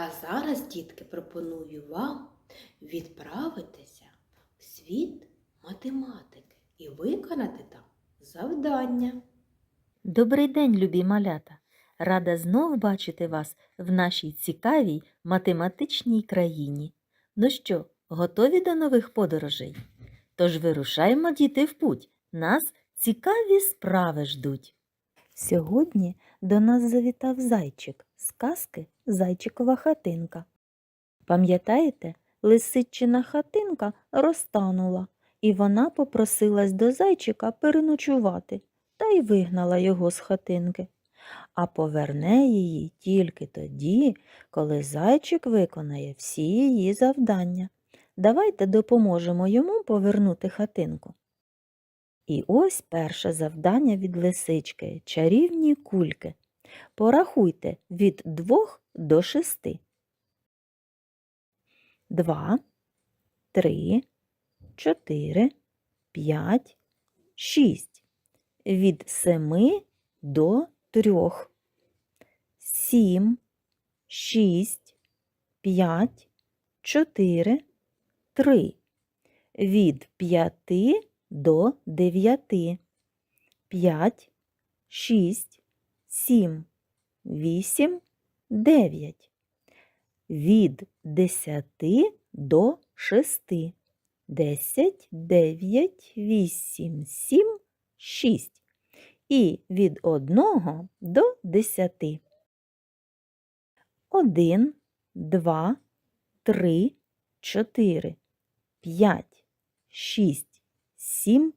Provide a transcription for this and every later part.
А зараз, дітки, пропоную вам відправитися в світ математики і виконати там завдання. Добрий день, любі малята! Рада знов бачити вас в нашій цікавій математичній країні. Ну що, готові до нових подорожей? Тож вирушаємо, діти, в путь. Нас цікаві справи ждуть. Сьогодні до нас завітав зайчик з казки Зайчикова хатинка. Пам'ятаєте, лисичина хатинка розтанула, і вона попросилась до зайчика переночувати та й вигнала його з хатинки. А поверне її тільки тоді, коли зайчик виконає всі її завдання. Давайте допоможемо йому повернути хатинку. І ось перше завдання від лисички чарівні кульки. Порахуйте від двох до шести. Два, три, чотири, п'ять, шість. Від семи до трьох. Сім, шість, п'ять, чотири, три. Від п'яти до дев'яти. П'ять, шість, сім, вісім, дев'ять. Від десяти до шести. Десять, дев'ять, вісім, сім, шість. І від одного до десяти. Один, два, три, чотири, п'ять, шість, сім,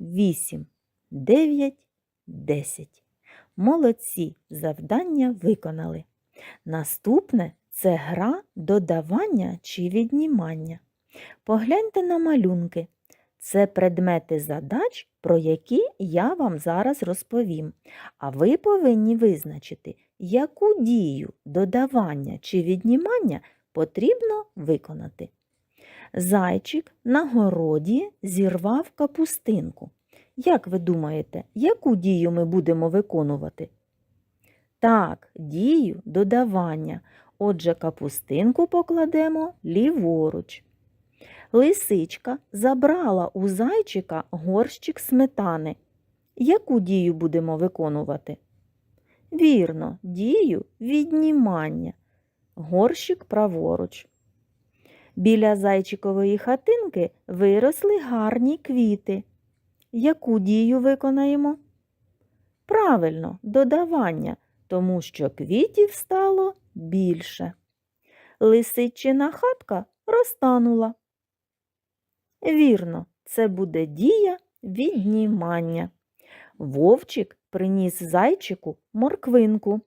вісім, дев'ять, десять. Молодці завдання виконали. Наступне це гра додавання чи віднімання. Погляньте на малюнки. Це предмети задач, про які я вам зараз розповім. А ви повинні визначити, яку дію додавання чи віднімання потрібно виконати. Зайчик на городі зірвав капустинку. Як ви думаєте, яку дію ми будемо виконувати? Так, дію додавання. Отже, капустинку покладемо ліворуч. Лисичка забрала у зайчика горщик сметани. Яку дію будемо виконувати? Вірно, дію віднімання. Горщик праворуч. Біля зайчикової хатинки виросли гарні квіти. Яку дію виконаємо? Правильно, додавання, тому що квітів стало більше. Лисичина хатка розтанула. Вірно, це буде дія віднімання. Вовчик приніс зайчику морквинку.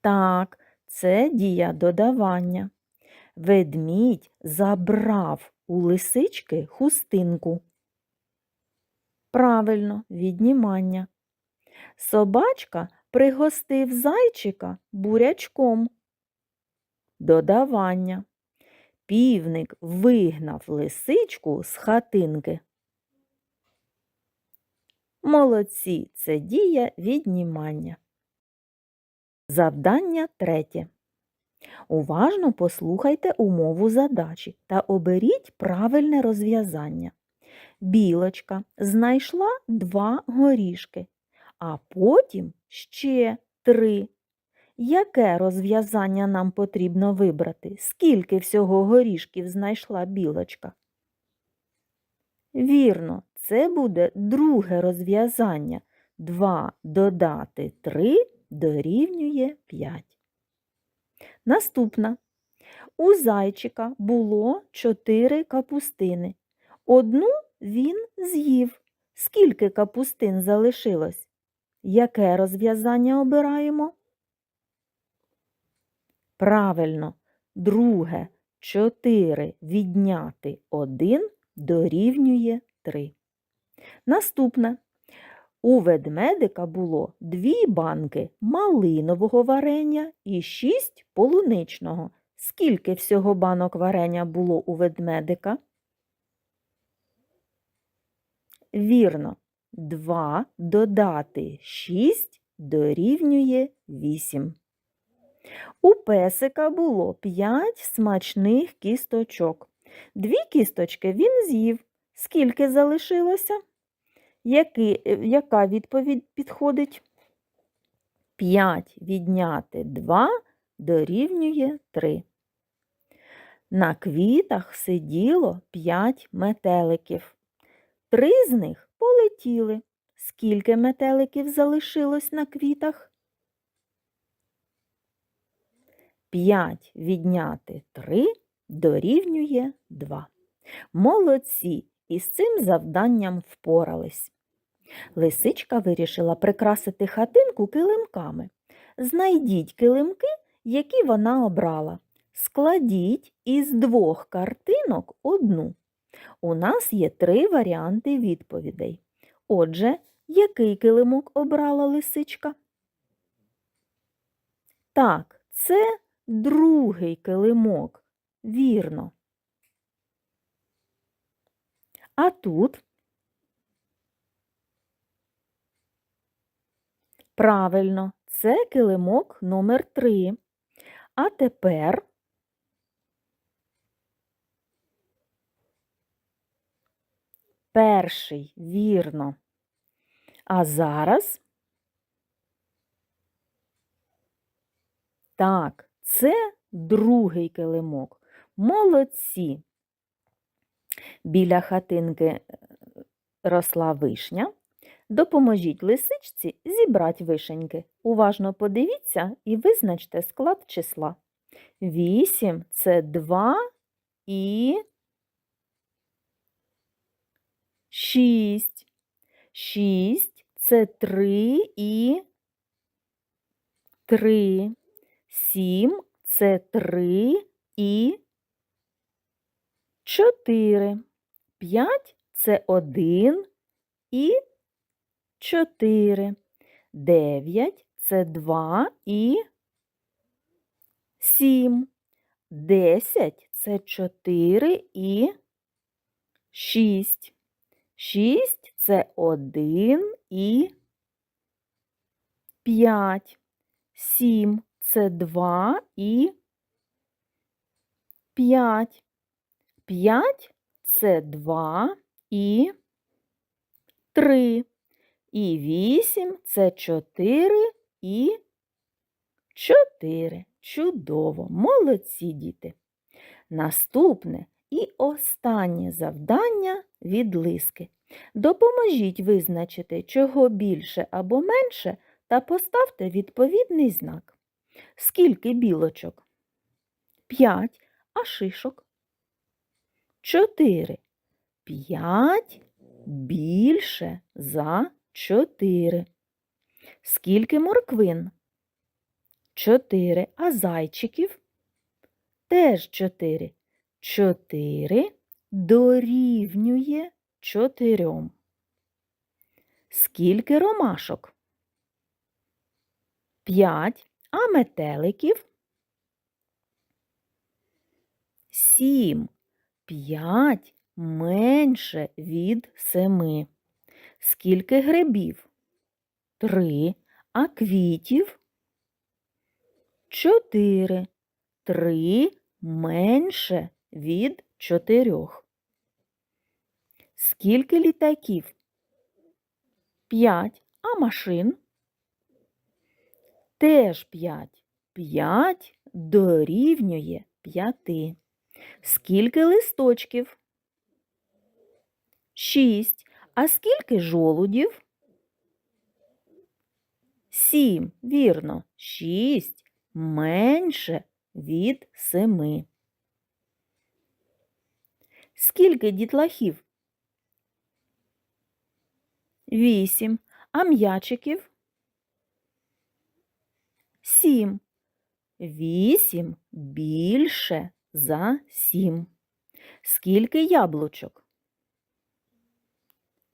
Так, це дія додавання. Ведмідь забрав у лисички хустинку. Правильно, віднімання. Собачка пригостив зайчика бурячком. Додавання. Півник вигнав лисичку з хатинки. Молодці це дія віднімання. Завдання третє. Уважно послухайте умову задачі та оберіть правильне розв'язання. Білочка знайшла два горішки, а потім ще три. Яке розв'язання нам потрібно вибрати? Скільки всього горішків знайшла білочка? Вірно, це буде друге розв'язання. 2 додати 3 дорівнює 5. Наступна. У зайчика було 4 капустини. Одну він з'їв. Скільки капустин залишилось? Яке розв'язання обираємо? Правильно, друге 4 відняти 1 дорівнює 3. Наступне. У ведмедика було дві банки малинового варення і шість полуничного. Скільки всього банок варення було у ведмедика? Вірно, 2 додати 6 дорівнює 8. У песика було п'ять смачних кісточок. Дві кісточки він з'їв. Скільки залишилося? Які, е, яка відповідь підходить? 5 відняти 2 дорівнює 3. На квітах сиділо 5 метеликів. Три з них полетіли. Скільки метеликів залишилось на квітах? 5 відняти 3 дорівнює 2. Молодці, із цим завданням впорались. Лисичка вирішила прикрасити хатинку килимками. Знайдіть килимки, які вона обрала. Складіть із двох картинок одну. У нас є три варіанти відповідей. Отже, який килимок обрала лисичка? Так, це другий килимок. Вірно. А тут Правильно, це килимок номер 3. А тепер перший, вірно. А зараз так, це другий килимок. Молодці. Біля хатинки е, росла вишня. Допоможіть лисичці зібрати вишеньки. Уважно подивіться і визначте склад числа. 8 – це 2 і 6. 6 – це 3 і 3. 7 – це 3 і 4. 5 – це 1 і 4. 9 – це 2 і 7. 10 – це 4 і 6. 6 – це 1 і 5. 7 – це 2 і 5. 5 – це 2 і 3. І 8 – це 4 і 4. Чудово! Молодці діти! Наступне і останнє завдання від лиски. Допоможіть визначити, чого більше або менше, та поставте відповідний знак. Скільки білочок? 5. А шишок? 4. 5 більше за 4. Скільки морквин? 4. А зайчиків? Теж 4. 4 дорівнює 4. Скільки ромашок? 5. А метеликів? 7. 5 менше від 7. Скільки грибів? Три. А квітів? Чотири. Три менше від чотирьох. Скільки літаків? П'ять. А машин? Теж п'ять. П'ять дорівнює п'яти. Скільки листочків? Шість. А скільки жолудів? Сім. Вірно. Шість менше від семи. Скільки дітлахів? Вісім. А м'ячиків? Сім. Вісім більше за сім. Скільки яблучок?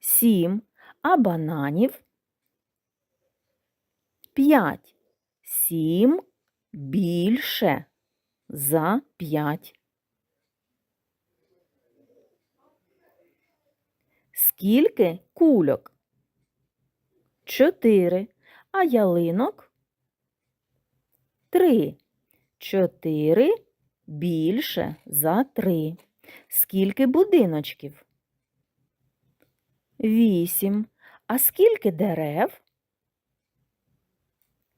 Сім. А бананів? П'ять. Сім більше за п'ять. Скільки кульок? Чотири. А ялинок? Три. Чотири більше за три. Скільки будиночків? Вісім. А скільки дерев?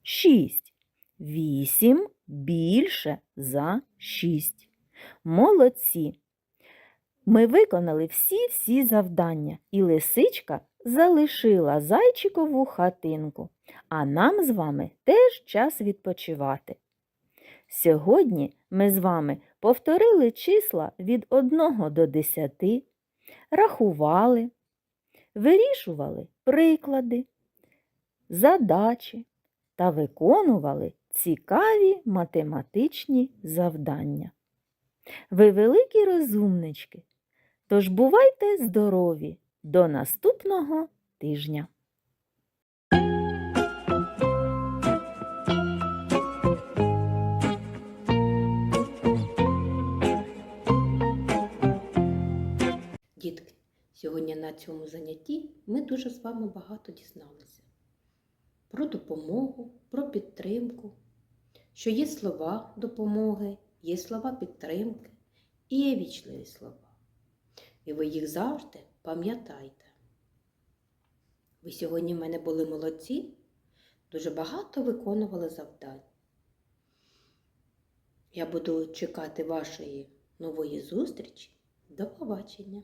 Шість. Вісім більше за шість. Молодці. Ми виконали всі-всі завдання, і лисичка залишила зайчикову хатинку. А нам з вами теж час відпочивати. Сьогодні ми з вами повторили числа від 1 до 10, рахували, вирішували приклади, задачі та виконували цікаві математичні завдання. Ви великі розумнички, тож бувайте здорові до наступного тижня! Дітки, сьогодні на цьому занятті ми дуже з вами багато дізналися про допомогу, про підтримку, що є слова допомоги, є слова підтримки і є вічливі слова. І ви їх завжди пам'ятайте. Ви сьогодні в мене були молодці, дуже багато виконували завдань. Я буду чекати вашої нової зустрічі. До побачення!